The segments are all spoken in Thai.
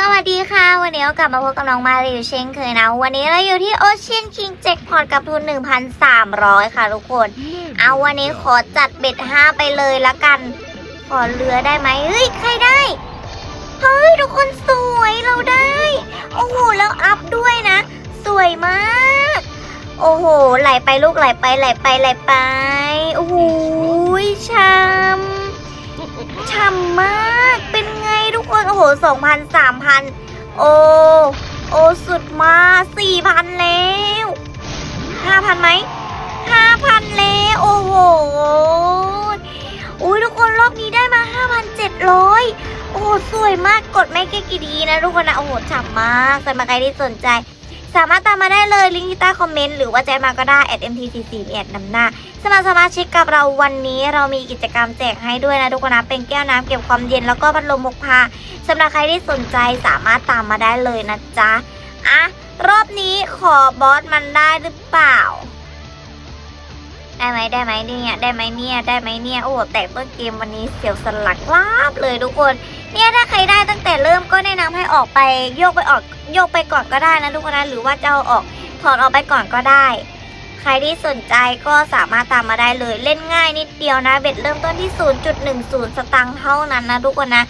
สวัสดีค่ะ วันนี้ก็กลับมาพบกับน้องมารีอยู่เช่นเคยนะ วันนี้เราอยู่ที่ Ocean King Jackpot กับทุน 1,300 ค่ะทุกคน เอาวันนี้ขอจัดเบ็ด 5 ไปเลยละกัน ขอเรือได้ไหมเฮ้ย ใครได้ เฮ้ย ทุกคนสวยเราได้ โอ้โห แล้วอัพด้วยนะ สวยมาก โอ้โห ไหลไปลูกไหลไปไหลไปไหลไป โอ้โห สองพันสามพันโอ โอสุดมาสี่พันแล้วห้าพันไหมห้าพันแล้วโอ้โหอุ้ยทุกคนรอบนี้ได้มาห้าพันเจ็ดร้อยโอ้สวยมากกดไม่แค่กี่ดีนะทุกคนนะโอ้โหฉ่ำมากสำหรับใครที่สนใจ สามารถตามมาได้เลยลิงก์ที่ใต้คอมเมนต์หรือว่าแจมาก็ได้ at mtcc แอดนำหน้าสมัครสมาชิกกับเราวันนี้เรามีกิจกรรมแจกให้ด้วยนะทุกคนนะเป็นแก้วน้ำเก็บความเย็นแล้วก็พัดลมพกพาสำหรับใครที่สนใจสามารถตามมาได้เลยนะจ๊ะอะรอบนี้ขอบอสมันได้หรือเปล่า ได้ไหมได้ไหมเนี่ยได้ไหมเนี่ยได้ไหมเนี่ยโอ้แต่ต้นเกมวันนี้เสียวสลักลาบเลยทุกคนเนี่ยถ้าใครได้ตั้งแต่เริ่มก็แนะนำให้ออกไปโยกไปออกโยกไปก่อนก็ได้นะทุกคนนะหรือว่าจะเอาออกถอดออกไปก่อนก็ได้ ใครที่สนใจก็สามารถตามมาได้เลยเล่นง่ายนิดเดียวนะเบ็ดเริ่มต้นที่ 0.10 สตางค์เท่านั้นนะทุกคนนะ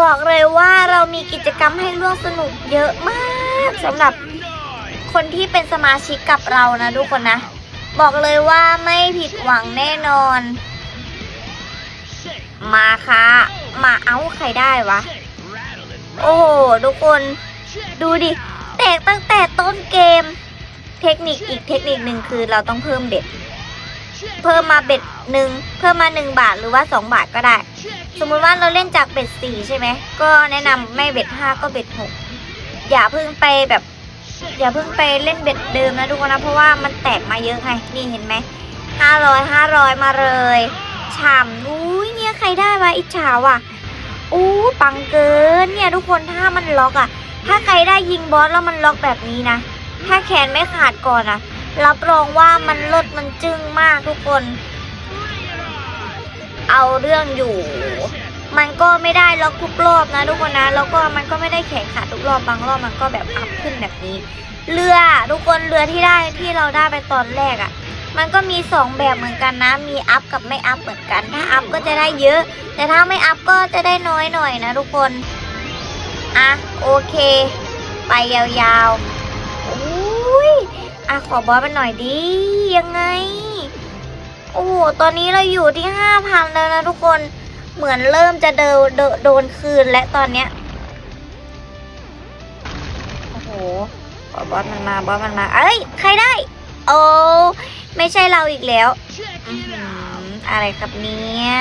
บอกเลยว่าเรามีกิจกรรมให้ร่วมสนุกเยอะมากสำหรับคนที่เป็นสมาชิกกับเรานะทุกคนนะ บอกเลยว่าไม่ผิดหวังแน่นอน มาค่ะ มาเอาใครได้วะ โอ้โห ทุกคนดูดิ แตกตั้งแต่ต้นเกม เทคนิคอีกเทคนิคหนึ่งคือเราต้องเพิ่มเบ็ด เพิ่มมาเบ็ดหนึ่งเพิ่มมาหนึ่งบาทหรือว่าสองบาทก็ได้ สมมุติว่าเราเล่นจากเบ็ดสี่ใช่ไหม ก็แนะนำไม่เบ็ดห้าก็เบ็ดหกอย่าเพิ่งไปแบบ อย่าเพิ่งไปเล่นเบ็ดเดิมนะทุกคนนะเพราะว่ามันแตกมาเยอะไงนี่เห็นไหมห้าร้อยห้าร้อยมาเลย ฉ่ำอุ้ยเนี่ยใครได้วะอิจฉาว่ะอู้ปังเกินเนี่ยทุกคนถ้ามันล็อกอะถ้าใครได้ยิงบอสแล้วมันล็อกแบบนี้นะ ถ้าแขนไม่ขาดก่อนอะรับรองว่ามันลดมันจึ้งมากทุกคน เอาเรื่องอยู่ มันก็ไม่ได้ล็อกทุกรอบนะ ทุกคนนะแล้วก็มันก็ไม่ได้แขนขาดทุกรอบบางรอบมันก็แบบอัพขึ้นแบบนี้ เรือทุกคนเรือที่ได้ที่เราได้ไปตอนแรกอะ่ะ มันก็มีสองแบบเหมือนกันนะ มีอัพกับไม่อัพเหมือนกัน ถ้าอัพก็จะได้เยอะ แต่ถ้าไม่อัพก็จะได้น้อยหน่อยนะทุกคน อะโอเค ไปยาวๆอุ้ยอะขอบอสมันหน่อยดิ ยังไง โอ้โหตอนนี้เราอยู่ที่ห้าพันแล้วนะทุกคน เหมือนเริ่มจะเดิโดโดนคืนและตอนเนี้ย โอ้โหบอสมันมาบอสมันมา เอ้ย ใครได้ โอ้ไม่ใช่เราอีกแล้วอื้อหืออะไรครับเนี่ย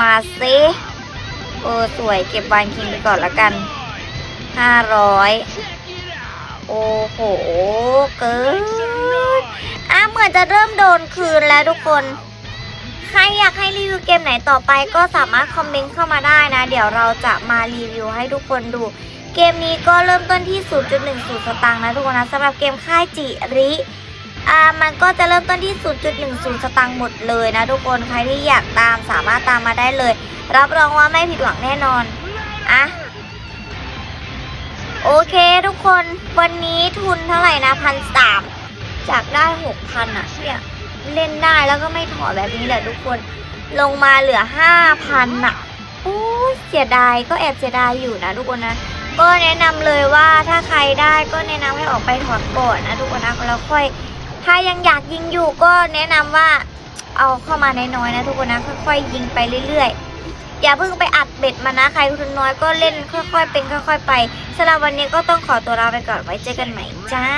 มาสิโอ้สวยเก็บวานคิงไปก่อนละกันห้าร้อยโอ้โห เกินอะเหมือนจะเริ่มโดนคืนแล้วทุกคน ใครอยากให้รีวิวเกมไหนต่อไปก็สามารถคอมเมนต์เข้ามาได้นะ เดี๋ยวเราจะมารีวิวให้ทุกคนดู เกมนี้ก็เริ่มต้นที่ 0.10 สตางค์นะทุกคนนะสำหรับเกมค่ายจิริอ่ามันก็จะเริ่มต้นที่ 0.10 สตางค์หมดเลยนะทุกคนใครที่อยากตามสามารถตามมาได้เลย รับรองว่าไม่ผิดหวังแน่นอนอะโอเคทุกคนวันนี้ทุนเท่าไหร่นะพันสามจากได้หกพันอะเนี่ยเล่นได้แล้วก็ไม่ถอดแบบนี้แหละทุกคนลงมาเหลือห้าพันอะโอ้เสียดายก็แอบเสียดายอยู่นะทุกคนนะ ก็แนะนำเลยว่าถ้าใครได้ก็แนะนำให้ออกไปถอดก่อนนะทุกคนนะแล้วค่อย ถ้ายังอยากยิงอยู่ก็แนะนำว่าเอาเข้ามาน้อยๆนะทุกคนนะค่อยๆยิงไปเรื่อยๆ อย่าเพิ่งไปอัดเบ็ดมานะใครทุนน้อยก็เล่นค่อยๆเป็นค่อย ๆ ไปสำหรับวันนี้ก็ต้องขอตัวลาไปก่อนไว้เจอกันใหม่จ้า